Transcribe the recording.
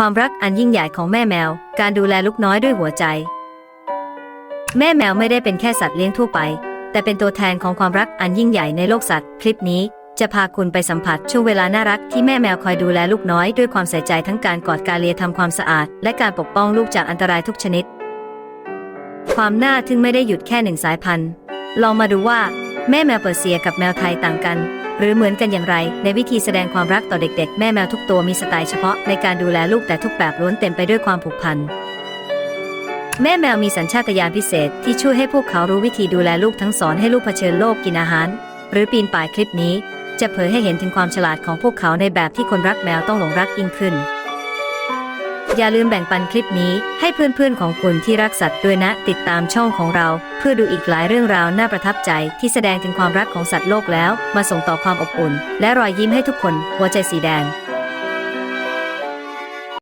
ความรักอันยิ่งใหญ่ของแม่แมว การดูแลลูกน้อยด้วยหัวใจ แม่แมวไม่ได้เป็นแค่สัตว์เลี้ยงทั่วไป แต่เป็นตัวแทนของความรักอันยิ่งใหญ่ในโลกสัตว์ คลิปนี้จะพาคุณไปสัมผัสช่วงเวลาน่ารักที่แม่แมวคอยดูแลลูกน้อยด้วยความใส่ใจทั้งการกอดการเลียทำความสะอาด และการปกป้องลูกจากอันตรายทุกชนิด ความน่าทึ่งไม่ได้หยุดแค่หนึ่งสายพันธุ์ ลองมาดูว่า แม่แมวเปอร์เซียกับแมวไทยต่างกัน หรือเหมือนกันอย่างไร ในวิธีแสดงความรักต่อเด็กๆ แม่แมวทุกตัวมีสไตล์เฉพาะในการดูแลลูกแต่ทุกแบบล้วนเต็มไปด้วยความผูกพันแม่แมวมีสัญชาตญาณพิเศษที่ช่วยให้พวกเขารู้วิธีดูแลลูกทั้งสอนให้ลูกเผชิญโลกกินอาหาร หรือปีนป่ายคลิปนี้ จะเผยให้เห็นถึงความฉลาดของพวกเขาในแบบที่คนรักแมวต้องหลงรักยิ่งขึ้น อย่าลืมแบ่งปันคลิปนี้ให้เพื่อนๆของคุณที่รักสัตว์ด้วยนะ ติดตามช่องของเรา เพื่อดูอีกหลายเรื่องราวน่าประทับใจ ที่แสดงถึงความรักของสัตว์โลกแล้ว มาส่งต่อความอบอุ่น และรอยยิ้มให้ทุกคน หัวใจสีแดง